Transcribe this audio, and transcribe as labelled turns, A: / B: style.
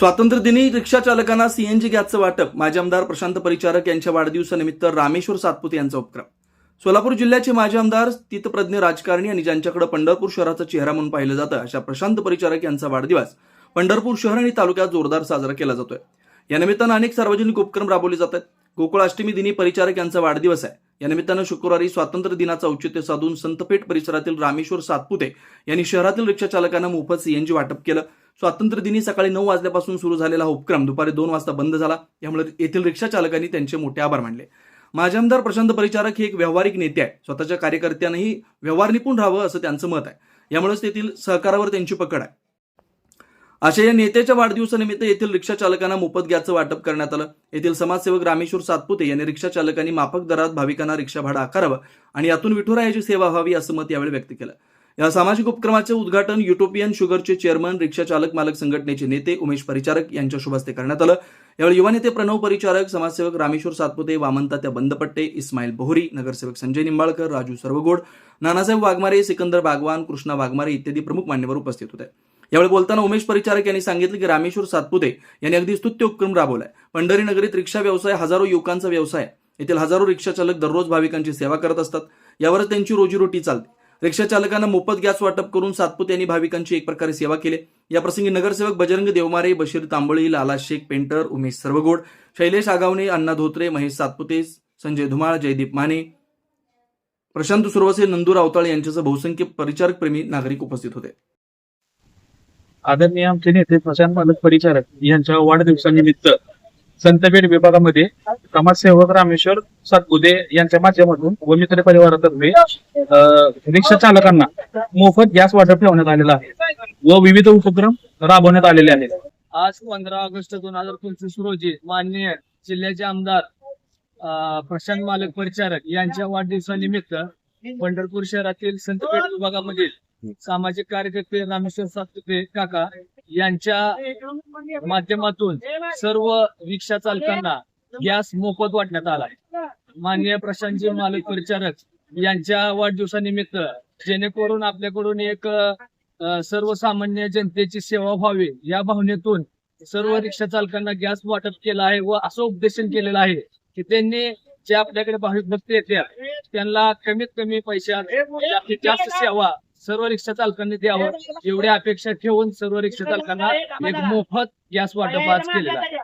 A: स्वातंत्र्यदिनी रिक्षा चालकांना सीएनजी गॅसचं वाटप. माजी आमदार प्रशांत परिचारक यांच्या वाढदिवसानिमित्त रामेश्वर सातपुते यांचा उपक्रम. सोलापूर जिल्ह्याचे माजी आमदार स्थितप्रज्ञ राजकारणी आणि ज्यांच्याकडे पंढरपूर शहराचा चेहरा म्हणून पाहिलं जातं अशा प्रशांत परिचारक यांचा वाढदिवस पंढरपूर शहर आणि तालुक्यात जोरदार साजरा केला जातोय. या निमित्तानं अनेक सार्वजनिक उपक्रम राबवले जात आहेत. गोकुळाष्टमी दिनी परिचारक यांचा वाढदिवस आहे. या निमित्तानं शुक्रवारी स्वातंत्र्य दिनाचं औचित्य साधून संतपेठ परिसरातील रामेश्वर सातपुते यांनी शहरातील रिक्षा चालकांना मोफत सीएनजी वाटप केलं. स्वातंत्र्यदिनी सकाळी नऊ वाजल्यापासून सुरू झालेला हा उपक्रम दुपारी दोन वाजता बंद झाला. यामुळे येथील रिक्षा चालकांनी त्यांचे मोठे आभार मानले. माजी आमदार प्रशांत परिचारक हे एक व्यावहारिक नेते आहे स्वतःच्या कार्यकर्त्यांनाही व्यवहार निपुण राहावं असं त्यांचं मत आहे. यामुळेच तेथील सहकारावर त्यांची पकड आहे. अशा या नेत्याच्या वाढदिवसानिमित्त येथील रिक्षा चालकांना मोफत गॅसचं वाटप करण्यात आलं. येथील समाजसेवक रामेश्वर सातपुते यांनी रिक्षा चालकांनी माफक दरात भाविकांना रिक्षा भाडं आकारावं आणि यातून विठुरायाची सेवा व्हावी असं मत यावेळी व्यक्त केलं. या सामाजिक उपक्रमाचे उद्घाटन युटोपियन शुगरचे चेअरमन रिक्षा चालक मालक संघटनेचे नेते उमेश परिचारक यांच्या शुभस्ते करण्यात आलं. यावेळी युवा नेते प्रणव परिचारक समाजसेवक रामेश्वर सातपुते वामनतात्या बंदपट्टे इस्माईल बोहरी नगरसेवक संजय निंबाळकर राजू सर्वगोड नानासाहेब वाघमारे सिकंदर बागवान कृष्णा वाघमारे इत्यादी प्रमुख मान्यवर उपस्थित होते. यावेळी बोलताना उमेश परिचारक यांनी सांगितलं की रामेश्वर सातपुते यांनी अगदी स्तुत्य उपक्रम राबवलाय. पंढरी नगरीत रिक्षा व्यवसाय हजारो युवकांचा व्यवसाय येथील हजारो रिक्षा चालक दररोज भाविकांची सेवा करत असतात. यावरच त्यांची रोजीरोटी चालते. रिक्षा चालकांना मोफत गॅस वाटप करून सातपुते यांनी भाविकांची एक प्रकारे सेवा केली. या प्रसंगी नगरसेवक बजरंग देवमारे बशीर तांबळी लाला शेख पेंटर उमेश सर्वगोड शैलेश आगावणे अण्णा धोत्रे महेश सातपुते संजय धुमाळ जयदीप माने प्रशांत सुरवसे नंदूर अवताळे यांच्यासह बहुसंख्य परिचारक प्रेमी नागरिक उपस्थित होते.
B: आदरणीय आमचे नेते प्रशांत मालक परिचारक यांच्या वाढदिवसानिमित्त संतपेठ विभागामध्ये समाजसेवक रामेश्वर सातपुते यांच्या माध्यमातून व मित्र परिवारातर्फे रिक्षा चालकांना मोफत गॅस वाटप ठेवण्यात आलेला आहे व विविध उपक्रम राबवण्यात आलेले आहेत.
C: आज पंधरा ऑगस्ट दोन हजार पंचवीस रोजी माननीय जिल्ह्याचे आमदार प्रशांत मालक परिचारक यांच्या वाढदिवसानिमित्त पंढरपूर शहरातील संतपेठ विभागामधील सामाजिक कार्यकर्ते रामेश्वर सातपुते काका यांच्या माध्यमातून सर्व रिक्षा चालकांना गॅस मोफत वाटण्यात आलाय माननीय प्रशांतजी मालक परिचारक यांच्या वाढदिवसानिमित्त जेणेकरून आपल्याकडून एक सर्वसामान्य जनतेची सेवा व्हावी. या भावनेतून सर्व रिक्षा चालकांना गॅस वाटप केला आहे व असं उपदेशन केलेलं आहे की त्यांनी जे आपल्याकडे भाविक भक्त येतात त्यांना कमीत कमी पैशात जास्तीत जास्त सेवा सर्व रिक्षा चालकांनी द्यावं. एवढ्या अपेक्षा ठेवून सर्व रिक्षा चालकांना एक मोफत गॅस वाटप आज केलेला आहे.